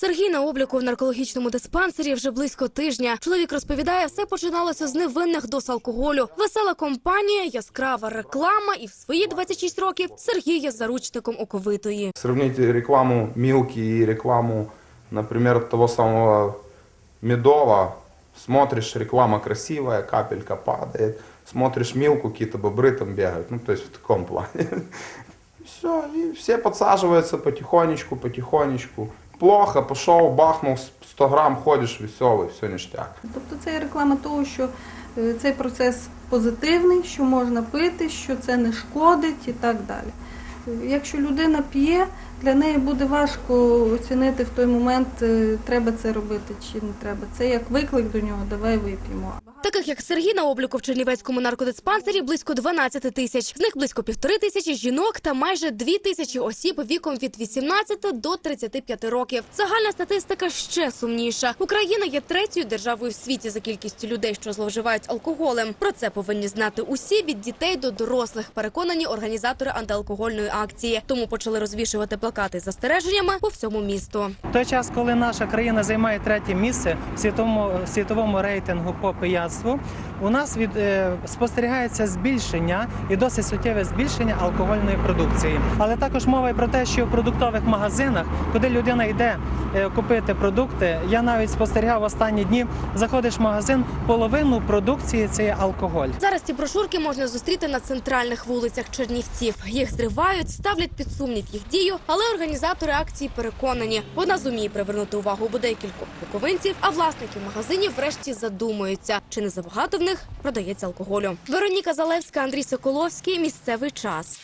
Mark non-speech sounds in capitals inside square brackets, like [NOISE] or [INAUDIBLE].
Сергій на обліку в наркологічному диспансері вже близько тижня. Чоловік розповідає, все починалося з невинних доз алкоголю. Весела компанія, яскрава реклама, і в свої 26 років Сергій є заручником оковитої. Сравните рекламу Милки и рекламу, например, того самого Медова. Смотришь, реклама красивая, капелька падает. Смотришь Милку, какие-то бобры там. Ну, то есть в таком плане. [LAUGHS] Все, и все подсаживаются потихонечку, потихонечку. Плохо, пішов, бахнув 100 грам, ходиш, веселий, все ніштяк. Тобто це є реклама того, що е, цей процес позитивний, що можна пити, що це не шкодить і так далі. Е, Якщо людина п'є, для неї буде важко оцінити в той момент, е, треба це робити чи не треба. Це як виклик до нього, давай вип'ємо. Таких як Сергій на обліку в Чернівецькому наркодиспансері близько 12 тисяч. З них близько півтори тисячі жінок та майже дві тисячі осіб віком від 18 до 35 років. Загальна статистика ще сумніша. Україна є третьою державою в світі за кількістю людей, що зловживають алкоголем. Про це повинні знати усі від дітей до дорослих. Переконані організатори антиалкогольної акції. Тому почали розвішувати плакати з застереженнями по всьому місту. В той час, коли наша країна займає третє місце в світовому, світовому рейтингу по пияцтву, у нас від, е, спостерігається збільшення і досить суттєве збільшення алкогольної продукції. Але також мова і про те, що в продуктових магазинах, куди людина йде е, купити продукти, я навіть спостерігав останні дні. Заходиш в магазин, половину продукції це є алкоголь. Зараз ці брошурки можна зустріти на центральних вулицях Чернівців. Їх зривають, ставлять під сумнів їх дію, але організатори акції переконані, вона зуміє привернути увагу бодай кількох буковинців, а власники магазинів врешті задумуються, чи не забагато в них продається алкоголю. Вероніка Залевська, Андрій Соколовський. Місцевий час.